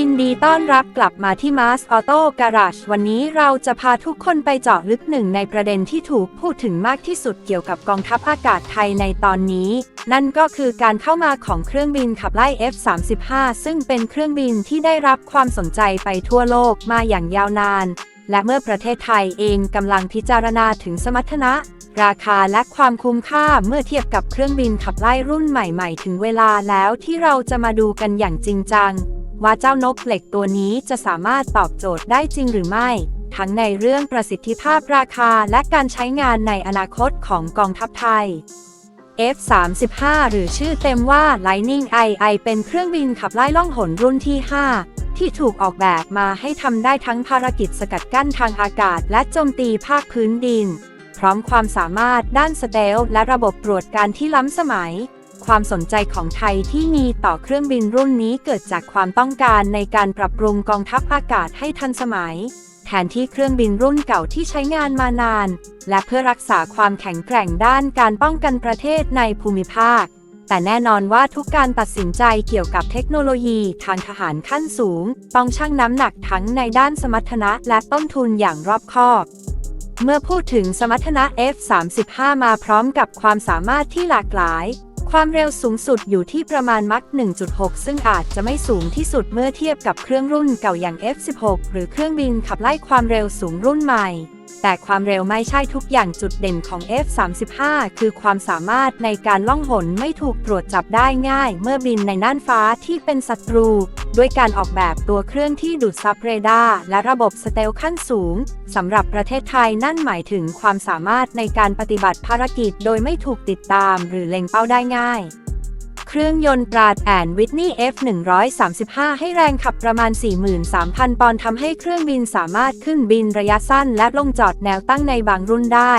ยินดีต้อนรับกลับมาที่ Mars Auto Garage วันนี้เราจะพาทุกคนไปเจาะลึกหนึ่งในประเด็นที่ถูกพูดถึงมากที่สุดเกี่ยวกับกองทัพอากาศไทยในตอนนี้ นั่นก็คือการเข้ามาของเครื่องบินขับไล่ F-35 ซึ่งเป็นเครื่องบินที่ได้รับความสนใจไปทั่วโลกมาอย่างยาวนาน และเมื่อประเทศไทยเองกำลังพิจารณาถึงสมรรถนะราคาและความคุ้มค่าเมื่อเทียบกับเครื่องบินขับไล่รุ่นใหม่ ๆ ถึงเวลาแล้วที่เราจะมาดูกันอย่างจริงจัง ว่าเจ้านกเหล็กตัวนี้จะสามารถตอบโจทย์ได้จริงหรือไม่ ทั้งในเรื่องประสิทธิภาพราคาและการใช้งานในอนาคตของกองทัพไทย F-35 หรือชื่อเต็มว่า Lightning II เป็นเครื่องบินขับไล่ล่องหนรุ่นที่ 5 ที่ถูกออกแบบมาให้ทำได้ทั้งภารกิจสกัดกั้นทางอากาศ และโจมตีภาคพื้นดิน พร้อมความสามารถด้านสเตลและระบบตรวจการที่ล้ำสมัย ความสนใจของไทยที่มีต่อเครื่องบินรุ่นนี้เกิดจากความต้องการในการปรับปรุงกองทัพอากาศให้ทันสมัย แทนที่เครื่องบินรุ่นเก่าที่ใช้งานมานาน และเพื่อรักษาความแข็งแกร่งด้านการป้องกันประเทศในภูมิภาค แต่แน่นอนว่าทุกการตัดสินใจเกี่ยวกับเทคโนโลยีทางทหารขั้นสูง ต้องชั่งน้ำหนักทั้งในด้านสมรรถนะและต้นทุนอย่างรอบคอบเมื่อพูดถึงสมรรถนะ F-35 มาพร้อมกับความสามารถที่หลากหลาย ความเร็วสูงสุดอยู่ที่ประมาณมัก 1.6 ซึ่งอาจจะไม่สูงที่สุดเมื่อเทียบกับเครื่องรุ่นเก่าอย่าง F-16 หรือเครื่องบินขับไล่ความเร็วสูงรุ่นใหม่ แต่ความเร็วไม่ใช่ทุกอย่างจุดเด่นของ F-35 คือความสามารถในการล่องหนไม่ถูกตรวจจับได้ง่าย เมื่อบินในน่านฟ้าที่เป็นศัตรู ด้วยการออกแบบตัวเครื่องที่ดูดซับเรดาร์และระบบสเตลขั้นสูงสำหรับประเทศไทยนั่นหมายถึงความสามารถในการปฏิบัติภารกิจโดยไม่ถูกติดตามหรือเล็งเป้าได้ง่าย เครื่องยนต์ปราดแอนวิทนี่ F135 ให้แรงขับประมาณ 43,000 ปอนด์ทำให้เครื่องบินสามารถขึ้นบินระยะสั้นและลงจอดแนวตั้งในบางรุ่นได้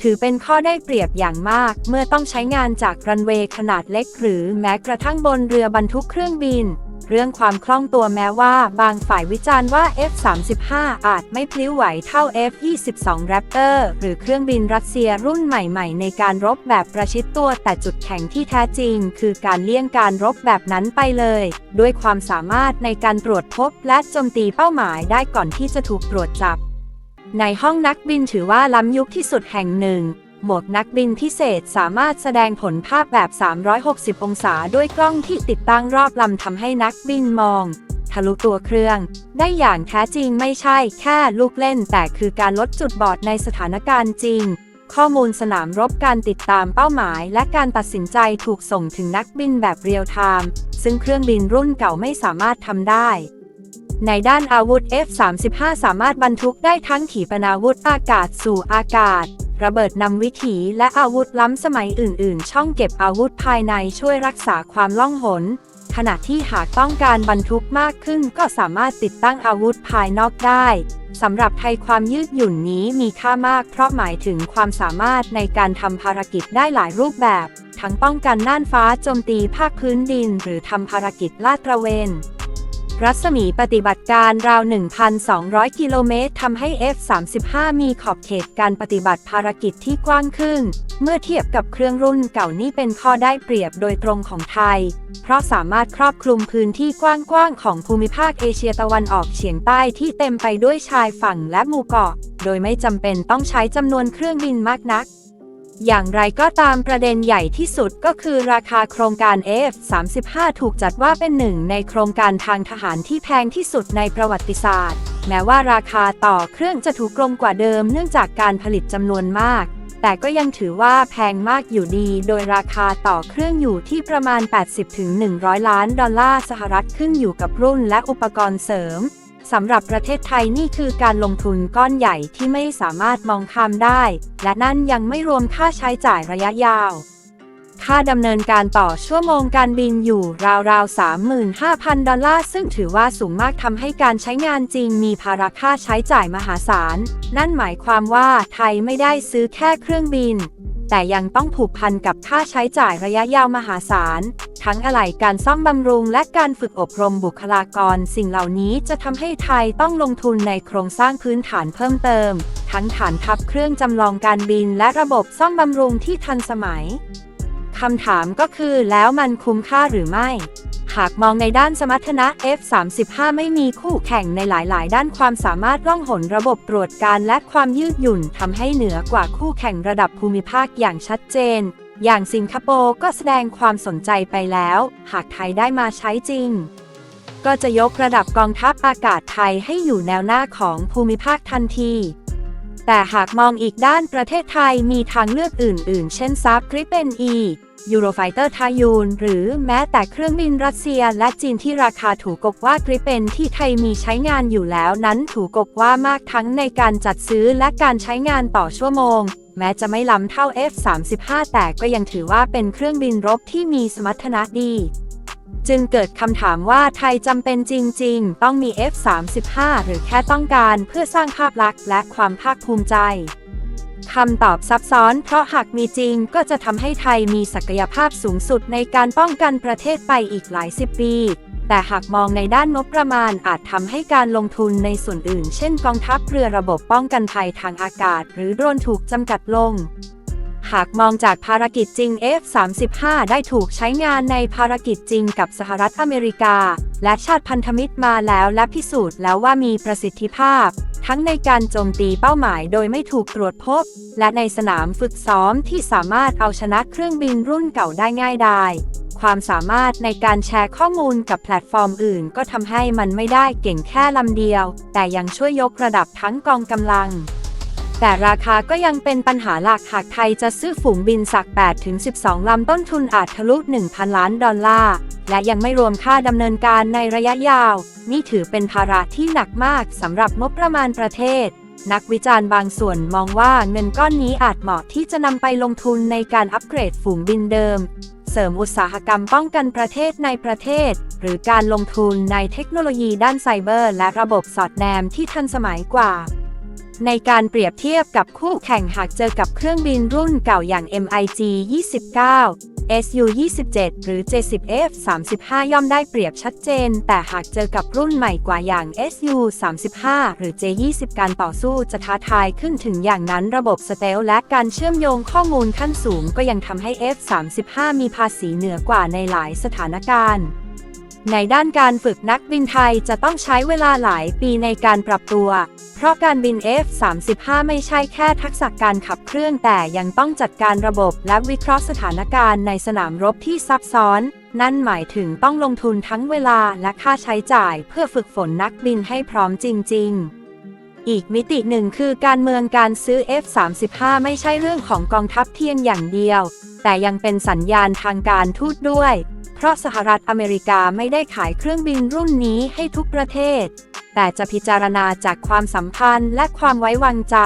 ถือเป็นข้อได้เปรียบอย่างมาก เมื่อต้องใช้งานจากรันเวย์ขนาดเล็กหรือแม้กระทั่งบนเรือบรรทุกเครื่องบิน เรื่องความคล่องตัวแม้ว่า บางฝ่ายวิจารณ์ว่า F35 อาจไม่พลิ้วไหวเท่า F22 Raptor หรือเครื่องบินรัสเซียรุ่นใหม่ๆ ในการรบแบบประชิดตัวแต่จุดแข็งที่แท้จริง คือการเลี่ยงการรบแบบนั้นไปเลย ด้วยความสามารถในการตรวจพบและโจมตีเป้าหมายได้ก่อนที่จะถูกตรวจจับ ในห้องนักบินถือว่าล้ำยุคที่สุดแห่งหนึ่ง หมดนักบินพิเศษสามารถแสดงผลภาพแบบ 360 องศาด้วยกล้องที่ติดตั้งรอบลำทำให้นักบินมอง ทะลุตัวเครื่อง ได้อย่างแท้จริงไม่ใช่แค่ลูกเล่น แต่คือการลดจุดบอดในสถานการณ์จริง ข้อมูลสนามรบการติดตามเป้าหมาย และการตัดสินใจถูกส่งถึงนักบินแบบเรียลไทม์ซึ่งเครื่องบินรุ่นเก่าไม่สามารถทำได้ในด้านอาวุธ F-35 สามารถบรรทุกได้ทั้งขีปนาวุธอากาศสู่อากาศ ระเบิดนำวิถีและอาวุธล้ำสมัยอื่น ๆ ช่องเก็บอาวุธภายในช่วยรักษาความล่องหน ขณะที่หากต้องการบรรทุกมากขึ้นก็สามารถติดตั้งอาวุธภายนอกได้สำหรับไทยความยืดหยุ่นนี้มีค่ามากเพราะหมายถึงความสามารถในการทำภารกิจได้หลายรูปแบบ ทั้งป้องกันน่านฟ้าโจมตีภาคพื้นดิน หรือทำภารกิจลาดตระเวน รัศมีปฏิบัติการราว 1,200 กิโลเมตรทำให้ F-35 มีขอบเขตการปฏิบัติภารกิจที่กว้างขึ้น เมื่อเทียบกับเครื่องรุ่นเก่านี่เป็นข้อได้เปรียบโดยตรงของไทย เพราะสามารถครอบคลุมพื้นที่กว้างๆของภูมิภาคเอเชียตะวันออกเฉียงใต้ที่เต็มไปด้วยชายฝั่งและหมู่เกาะ โดยไม่จำเป็นต้องใช้จำนวนเครื่องบินมากนัก อย่างไรก็ตามประเด็นใหญ่ที่สุดก็คือราคาโครงการ F35 ถูกจัดว่าเป็นหนึ่งในโครงการทางทหารที่แพงที่สุดในประวัติศาสตร์ แม้ว่าราคาต่อเครื่องจะถูกลงกว่าเดิมเนื่องจากการผลิตจำนวนมาก แต่ก็ยังถือว่าแพงมากอยู่ดี โดยราคาต่อเครื่องอยู่ที่ประมาณ 80-100 ล้านดอลลาร์สหรัฐขึ้นอยู่กับรุ่นและอุปกรณ์เสริม สำหรับประเทศไทยนี่คือการลงทุนก้อนใหญ่ที่ไม่สามารถมองข้ามได้ และนั่นยังไม่รวมค่าใช้จ่ายระยะยาว ค่าดำเนินการต่อชั่วโมงการบินอยู่ราวๆ 35,000 ดอลลาร์ ซึ่งถือว่าสูงมากทำให้การใช้งานจริงมีภาระค่าใช้จ่ายมหาศาล นั่นหมายความว่าไทยไม่ได้ซื้อแค่เครื่องบิน แต่ยังต้องผูกพันกับค่าใช้จ่ายระยะยาวมหาศาล ทั้งอะไหล่การซ่อมบำรุงและการฝึกอบรมบุคลากร สิ่งเหล่านี้จะทำให้ไทยต้องลงทุนในโครงสร้างพื้นฐานเพิ่มเติม ทั้งฐานทัพเครื่องจำลองการบินและระบบซ่อมบำรุงที่ทันสมัย คำถามก็คือแล้วมันคุ้มค่าหรือไม่ หากมองในด้านสมรรถนะ F-35 ไม่มีคู่แข่งในหลาย ๆ ด้านความสามารถล่องหนระบบตรวจการและความยืดหยุ่นทำให้เหนือกว่าคู่แข่งระดับภูมิภาคอย่างชัดเจน อย่างสิงคโปร์ก็แสดงความสนใจไปแล้ว หากไทยได้มาใช้จริง ก็จะยกระดับกองทัพอากาศไทยให้อยู่แนวหน้าของภูมิภาคทันทีแต่หากมองอีกด้านประเทศไทยมีทางเลือกอื่น ๆ เช่นซับกริปเปนอี ยูโรไฟเตอร์ทายูน หรือแม้แต่เครื่องบินรัสเซียและจีนที่ราคาถูกกว่ากริเปนที่ไทยมีใช้งานอยู่แล้วนั้นถูกกว่ามากทั้งในการจัดซื้อและการใช้งานต่อชั่วโมง แม้จะไม่ล้ำเท่า F-35 แต่ก็ยังถือว่าเป็นเครื่องบินรบที่มีสมรรถนะดีจึงเกิดคำถามว่าไทยจำเป็นจริง ๆ ต้องมี F-35 หรือแค่ต้องการเพื่อสร้างภาพลักษณ์และความภาคภูมิใจ คำตอบซับซ้อน เพราะหากมีจริงก็จะทำให้ไทยมีศักยภาพสูงสุดในการป้องกันประเทศไปอีกหลายสิบปี แต่หากมองในด้านงบประมาณอาจทำให้การลงทุนในส่วนอื่น เช่นกองทัพเรือระบบป้องกันภัยทางอากาศ หรือโดรนถูกจำกัดลง หากมองจากภารกิจจริง F-35 ได้ถูกใช้งานในภารกิจจริงกับสหรัฐอเมริกา และชาติพันธมิตรมาแล้วและพิสูจน์แล้วว่ามีประสิทธิภาพ ทั้งในการโจมตีเป้าหมายโดยไม่ถูกตรวจพบ และในสนามฝึกซ้อมที่สามารถเอาชนะเครื่องบินรุ่นเก่าได้ง่ายดายความสามารถในการแชร์ข้อมูลกับแพลตฟอร์มอื่น ก็ทำให้มันไม่ได้เก่งแค่ลำเดียว แต่ยังช่วยยกระดับทั้งกองกำลัง แต่ราคาก็ยังเป็นปัญหาหลักหากไทยจะซื้อฝูงบินสัก 8-12 ลำต้นทุนอาจทะลุ 1,000 ล้านดอลลาร์ และยังไม่รวมค่าดำเนินการในระยะยาว นี่ถือเป็นภาระที่หนักมากสำหรับงบประมาณประเทศ นักวิจารณ์บางส่วนมองว่าเงินก้อนนี้อาจเหมาะที่จะนำไปลงทุนในการอัปเกรดฝูงบินเดิม เสริมอุตสาหกรรมป้องกันประเทศในประเทศ หรือการลงทุนในเทคโนโลยีด้านไซเบอร์ และระบบสอดแนมที่ทันสมัยกว่า ในการเปรียบเทียบกับคู่แข่งหากเจอกับเครื่องบินรุ่นเก่าอย่าง MiG 29 Su 27หรือ J10F 35ย่อมได้เปรียบชัดเจน แต่หากเจอกับรุ่นใหม่กว่าอย่าง Su 35หรือ J 20 การต่อสู้จะท้าทายขึ้นถึงอย่างนั้นระบบสเตลและการเชื่อมโยงข้อมูลขั้นสูงก็ยังทำให้ F 35มีภาษีเหนือกว่าในหลายสถานการณ์ ในด้านการฝึกนักบินไทยจะต้องใช้เวลาหลายปีในการปรับตัว เพราะการบิน F-35 ไม่ใช่แค่ทักษะการขับเครื่องแต่ยังต้องจัดการระบบและวิเคราะห์สถานการณ์ในสนามรบที่ซับซ้อน นั่นหมายถึงต้องลงทุนทั้งเวลาและค่าใช้จ่ายเพื่อฝึกฝนนักบินให้พร้อมจริง ๆอีกมิติหนึ่งคือการเมืองการซื้อ F-35 ไม่ใช่เรื่องของกองทัพเพียงอย่างเดียว แต่ยังเป็นสัญญาณทางการทูตด้วย เพราะสหรัฐอเมริกาไม่ได้ขายเครื่องบินรุ่นนี้ให้ทุกประเทศ แต่จะพิจารณาจากความสัมพันธ์และความไว้วางใจ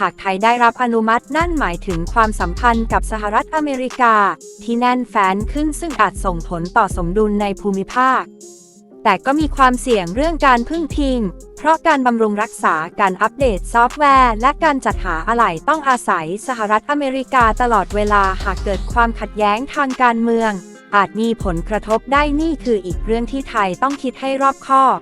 หากไทยได้รับอนุมัตินั่นหมายถึงความสัมพันธ์กับสหรัฐอเมริกา ที่แน่นแฟ้นขึ้นซึ่งอาจส่งผลต่อสมดุลในภูมิภาค แต่ก็มีความเสี่ยงเรื่องการพึ่งพิง เพราะการบำรุงรักษาการอัปเดตซอฟต์แวร์ และการจัดหาอะไหล่ต้องอาศัยสหรัฐอเมริกาตลอดเวลาหากเกิดความขัดแย้งทางการเมือง อาจมีผลกระทบได้นี่คืออีกเรื่องที่ไทยต้องคิดให้รอบคอบ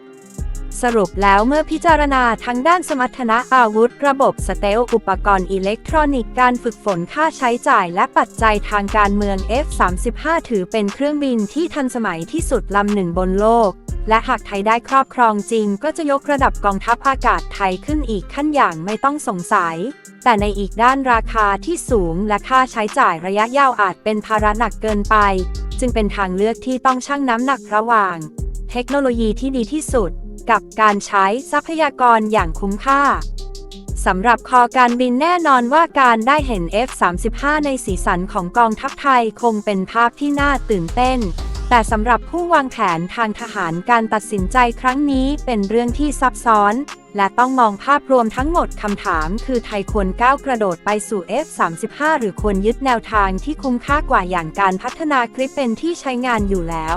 สรุปแล้วเมื่อพิจารณาทั้งด้านสมรรถนะอาวุธ ระบบสเตลอุปกรณ์อิเล็กทรอนิกส์การฝึกฝนค่าใช้จ่ายและปัจจัยทางการเมือง F-35 ถือเป็นเครื่องบินที่ทันสมัยที่สุดลำหนึ่งบนโลก และหากไทยได้ครอบครองจริง ก็จะยกระดับกองทัพอากาศไทยขึ้นอีกขั้นอย่างไม่ต้องสงสัย แต่ในอีกด้านราคาที่สูงและค่าใช้จ่ายระยะยาวอาจเป็นภาระหนักเกินไป จึงเป็นทางเลือกที่ต้องชั่งน้ำหนักระหว่าง เทคโนโลยีที่ดีที่สุด กับการใช้ทรัพยากรอย่างคุ้มค่าสำหรับคอการบินแน่นอนว่าการได้เห็น F-35 ในสีสันของกองทัพไทยคงเป็นภาพที่น่าตื่นเต้น แต่สำหรับผู้วางแผนทางทหารการตัดสินใจครั้งนี้เป็นเรื่องที่ซับซ้อน และต้องมองภาพรวมทั้งหมดคำถาม คือไทยควรก้าวกระโดดไปสู่ F-35 หรือควรยึดแนวทางที่คุ้มค่ากว่าอย่างการพัฒนาคลิปเป็นที่ใช้งานอยู่แล้ว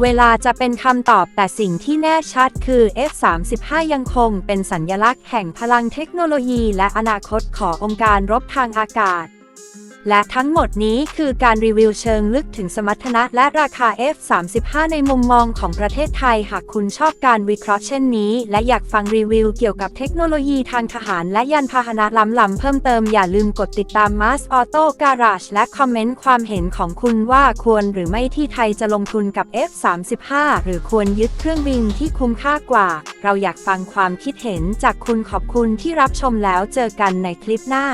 เวลาจะเป็นคำตอบแต่สิ่งที่แน่ชัดคือ F-35 ยังคงเป็นสัญญลักษณ์แห่งพลังเทคโนโลยี และอนาคตขององค์การรบทางอากาศ และทั้งหมดนี้คือการรีวิวเชิงลึกถึงสมรรถนะและราคา F35 ในมุมมองของประเทศไทย หากคุณชอบการวิเคราะห์เช่นนี้ และอยากฟังรีวิวเกี่ยวกับเทคโนโลยีทางทหารและยานพาหนะล้ำๆเพิ่มเติมอย่าลืมกดติดตาม Mars Auto Garage และคอมเมนต์ความเห็นของคุณว่าควรหรือไม่ที่ไทยจะลงทุนกับ F35 หรือควรยึดเครื่องบินที่คุ้มค่ากว่า เราอยากฟังความคิดเห็นจากคุณขอบคุณที่รับชมแล้วเจอกันในคลิปหน้า